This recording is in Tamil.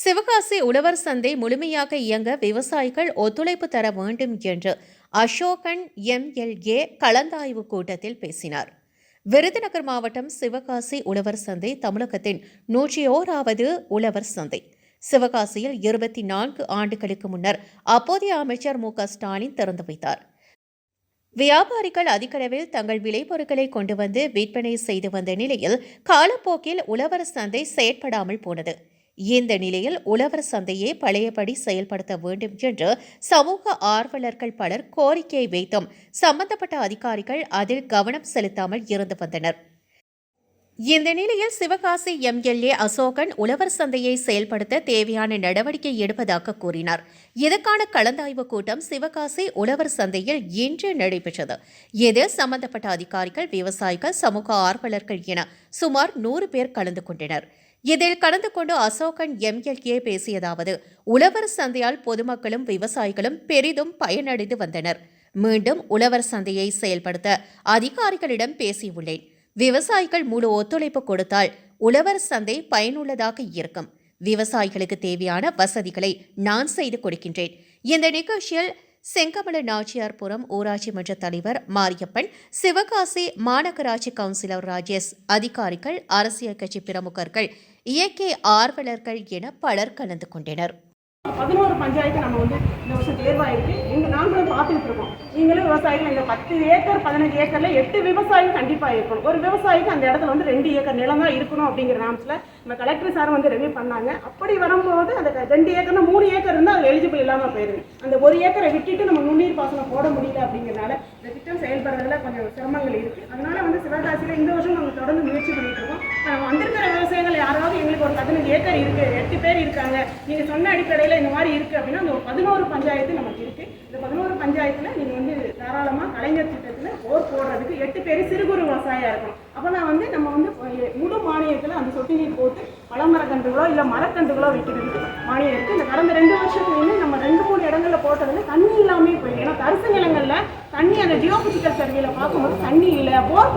சிவகாசி உழவர் சந்தை முழுமையாக இயங்க விவசாயிகள் ஒத்துழைப்பு தர வேண்டும் என்று அசோகன் எம்எல்ஏ கலந்தாய்வு கூட்டத்தில் பேசினார். விருதுநகர் மாவட்டம் சிவகாசி உழவர் சந்தை தமிழகத்தின் நூற்றி ஓராவது உழவர் சந்தை. சிவகாசியில் இருபத்தி நான்கு ஆண்டுகளுக்கு முன்னர் அப்போதைய அமைச்சர் மு க ஸ்டாலின் திறந்து வைத்தார். வியாபாரிகள் அதிகளவில் தங்கள் விளைபொருட்களை கொண்டு வந்து விற்பனை செய்து வந்த நிலையில் காலப்போக்கில் உழவர் சந்தை செயற்படாமல் போனது. இந்த நிலையில் உழவர் சந்தையை பழையபடி செயல்படுத்த வேண்டும் என்று சமூக ஆர்வலர்கள் பலர் கோரிக்கை வைத்தும் சம்பந்தப்பட்ட அதிகாரிகள் அதில் கவனம் செலுத்தாமல் இருந்து வந்தனர். இந்த நிலையில் சிவகாசி எம்எல்ஏ அசோகன் உழவர் சந்தையை செயல்படுத்த தேவையான நடவடிக்கை எடுப்பதாக கூறினார். இதற்கான கலந்தாய்வு கூட்டம் சிவகாசி உழவர் சந்தையில் இன்று நடைபெற்றது. இது சம்பந்தப்பட்ட அதிகாரிகள் விவசாயிகள் சமூக ஆர்வலர்கள் என சுமார் நூறு பேர் கலந்து கொண்டனர். இதில் கலந்து கொண்டு அசோகன் எம்எல்ஏ பேசியதாவது உழவர் சந்தையால் பொதுமக்களும் விவசாயிகளும் பெரிதும் பயனடைந்து வந்தனர். மீண்டும் உழவர் சந்தையை செயல்படுத்த அதிகாரிகளிடம் பேசியுள்ளேன். விவசாயிகள் முழு ஒத்துழைப்பு கொடுத்தால் உழவர் சந்தை பயனுள்ளதாக இருக்கும். விவசாயிகளுக்கு தேவையான வசதிகளை நான் செய்து கொடுக்கின்றேன். இந்த நிகழ்ச்சியில் செங்கமல நாச்சியார்புரம் ஊராட்சி மன்ற தலைவர் மாரியப்பன் சிவகாசி மாநகராட்சி கவுன்சிலர் ராஜேஷ் அதிகாரிகள் அரசியல் கட்சி பிரமுகர்கள் இயற்கை ஆர்வலர்கள் என பலர் கலந்து கொண்டனர். பதினோரு பஞ்சாயத்து நம்ம வந்து இந்த வருஷம் தேர்வாயிருக்கு. எங்கள் நாங்களும் பார்த்துட்டு இருக்கோம் நீங்களும் விவசாயிகள் இந்த பத்து ஏக்கர் பதினஞ்சு ஏக்கரில் எட்டு விவசாயம் கண்டிப்பாக இருக்கணும். ஒரு விவசாயிக்கு அந்த இடத்துல வந்து ரெண்டு ஏக்கர் நிலம் தான் இருக்கணும் அப்படிங்கிற நாமத்துல நம்ம கலெக்டர் சார் வந்து ரெவியூ பண்ணாங்க. அப்படி வரும்போது அந்த ரெண்டு ஏக்கர்னா மூணு ஏக்கர் இருந்தால் அது எலிஜிபிள் இல்லாமல் போயிருது. அந்த ஒரு ஏக்கரை விட்டுட்டு நம்ம நுண்ணீர் பாசனம் போட முடியல அப்படிங்கிறனால இந்த திட்டம் செயல்படுறதுல கொஞ்சம் சிரமங்கள் இருக்குது அதனால வந்து சிவகாசியில் இந்த வருஷம் நம்ம தொடர்ந்து பதினஞ்சு ஏக்கர் இருக்கு எட்டு பேர் இருக்காங்க. நீங்க சொன்ன அடிப்படையில் இந்த மாதிரி இருக்கு அப்படின்னா அந்த ஒரு பதினோரு பஞ்சாயத்து நமக்கு இருக்கு. இந்த பதினோரு பஞ்சாயத்துல நீங்க வந்து தாராளமா கலைஞர் திட்டத்துல போர் போடுறதுக்கு எட்டு பேர் சிறு குறு விவசாயியா இருக்கும் அப்போனா வந்து நம்ம வந்து முழு மானியத்துல அந்த சொட்டு நீர் போட்டு பழமரக்கன்றுகளோ இல்ல மரக்கன்றுகளோ வைக்கிறதுக்கு மானியம் இருக்கு இந்த கடந்த ரெண்டு வருஷத்துலேயுமே நம்ம ரெண்டு மூணு இடங்கள்ல போட்டதுல தண்ணி இல்லாமே போயிருக்கு ஏன்னா தரிசு நிலங்கள்ல தண்ணி அந்த ஜியோபிசிக்கல் சர்வேல பார்க்கும்போது தண்ணி இல்லை போர்